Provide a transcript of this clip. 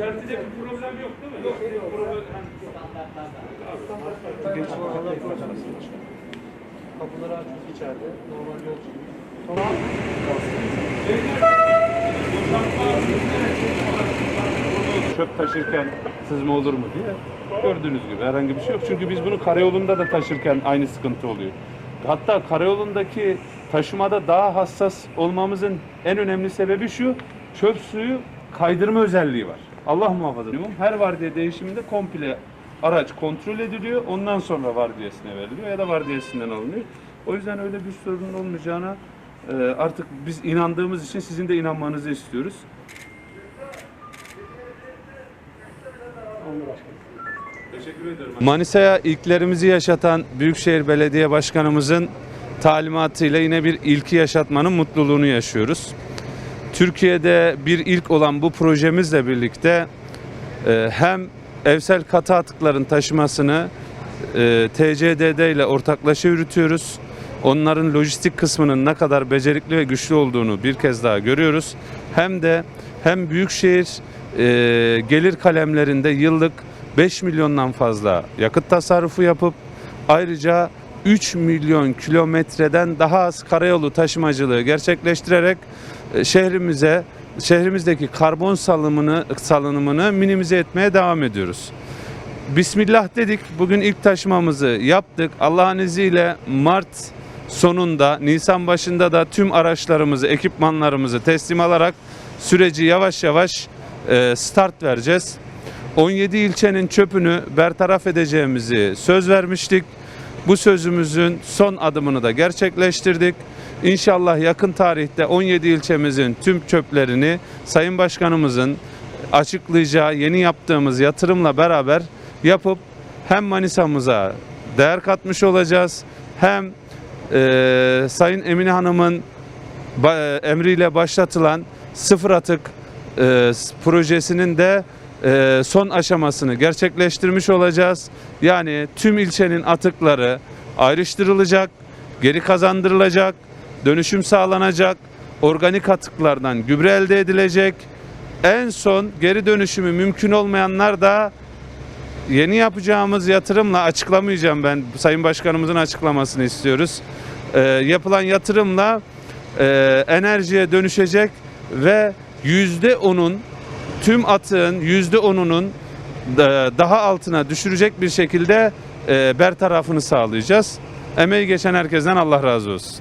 Sertide bir problem yok değil mi? Yok. Problem, Geçme alanlar parçası başkanım. Kapıları açıyoruz içeride. Normal yol çıkıyor. çöp taşırken sızma olur mu diye. Gördüğünüz gibi herhangi bir şey yok. Çünkü biz bunu karayolunda da taşırken aynı sıkıntı oluyor. Hatta karayolundaki taşımada daha hassas olmamızın en önemli sebebi şu. Çöp suyu kaydırma özelliği var. Allah muhafaza. Her vardiya değişiminde komple araç kontrol ediliyor. Ondan sonra vardiyasına veriliyor ya da vardiyasından alınıyor. O yüzden öyle bir sorunun olmayacağına e, artık biz inandığımız için sizin de inanmanızı istiyoruz. Manisa'ya ilklerimizi yaşatan Büyükşehir Belediye Başkanımızın talimatıyla yine bir ilki yaşatmanın mutluluğunu yaşıyoruz. Türkiye'de bir ilk olan bu projemizle birlikte e, hem evsel katı atıkların taşımasını e, TCDD ile ortaklaşa yürütüyoruz. Onların lojistik kısmının ne kadar becerikli ve güçlü olduğunu bir kez daha görüyoruz. Hem de hem büyükşehir e, gelir kalemlerinde yıllık 5 milyondan fazla yakıt tasarrufu yapıp ayrıca 3 milyon kilometreden daha az karayolu taşımacılığı gerçekleştirerek şehrimize şehrimizdeki karbon salımını salınımını minimize etmeye devam ediyoruz. Bismillah dedik. Bugün ilk taşımamızı yaptık. Allah'ın izniyle Mart sonunda, Nisan başında da tüm araçlarımızı, ekipmanlarımızı teslim alarak süreci yavaş yavaş e, start vereceğiz. 17 ilçenin çöpünü bertaraf edeceğimizi söz vermiştik. Bu sözümüzün son adımını da gerçekleştirdik. İnşallah yakın tarihte 17 ilçemizin tüm çöplerini Sayın Başkanımızın açıklayacağı yeni yaptığımız yatırımla beraber yapıp hem Manisa'mıza değer katmış olacağız hem eee, Sayın Emine Hanım'ın ba- emriyle başlatılan sıfır atık s- projesinin de eee, son aşamasını gerçekleştirmiş olacağız. Yani tüm ilçenin atıkları ayrıştırılacak, geri kazandırılacak, dönüşüm sağlanacak, organik atıklardan gübre elde edilecek. En son geri dönüşümü mümkün olmayanlar da yeni yapacağımız yatırımla açıklamayacağım ben. Sayın Başkanımızın açıklamasını istiyoruz. Ee, yapılan yatırımla e, enerjiye dönüşecek ve yüzde onun tüm atığın yüzde onunun da- daha altına düşürecek bir şekilde e, bertarafını sağlayacağız. Emeği geçen herkesten Allah razı olsun.